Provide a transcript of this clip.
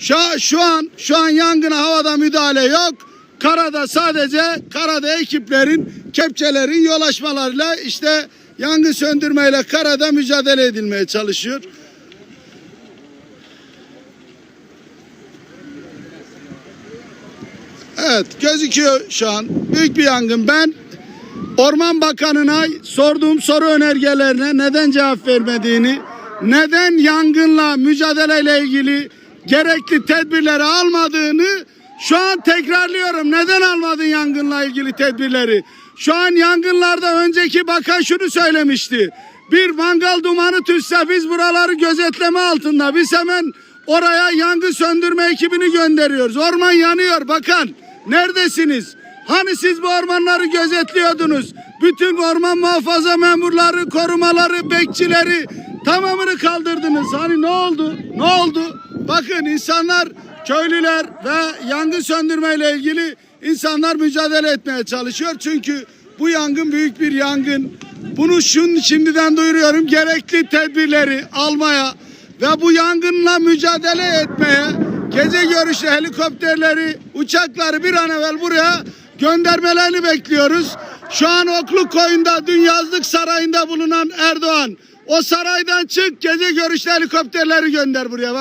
Şu, şu an şu an yangına havada müdahale yok. Karada sadece karada ekiplerin kepçelerin yol açmalarıyla işte yangın söndürmeyle karada mücadele edilmeye çalışıyor. Evet gözüküyor şu an. Büyük bir yangın. Ben Orman Bakanı'na sorduğum soru önergelerine neden cevap vermediğini, neden yangınla mücadeleyle ilgili gerekli tedbirleri almadığını şu an tekrarlıyorum. Neden almadın yangınla ilgili tedbirleri? Şu an yangınlarda önceki bakan şunu söylemişti. Bir mangal dumanı tütse biz buraları gözetleme altında. Biz hemen oraya yangın söndürme ekibini gönderiyoruz. Orman yanıyor bakan. Neredesiniz? Hani siz bu ormanları gözetliyordunuz? Bütün orman muhafaza memurları, korumaları, bekçileri tamamını kaldırdınız. Hani ne oldu? Ne oldu? Bakın insanlar, köylüler ve yangın söndürmeyle ilgili insanlar mücadele etmeye çalışıyor. Çünkü bu yangın büyük bir yangın. Bunu şun şimdiden duyuruyorum. Gerekli tedbirleri almaya ve bu yangınla mücadele etmeye gece görüşü helikopterleri, uçakları bir an evvel buraya göndermelerini bekliyoruz. Şu an Okluk Koyun'da dün yazlık sarayında bulunan Erdoğan o saraydan çık gece görüşlü helikopterleri gönder buraya.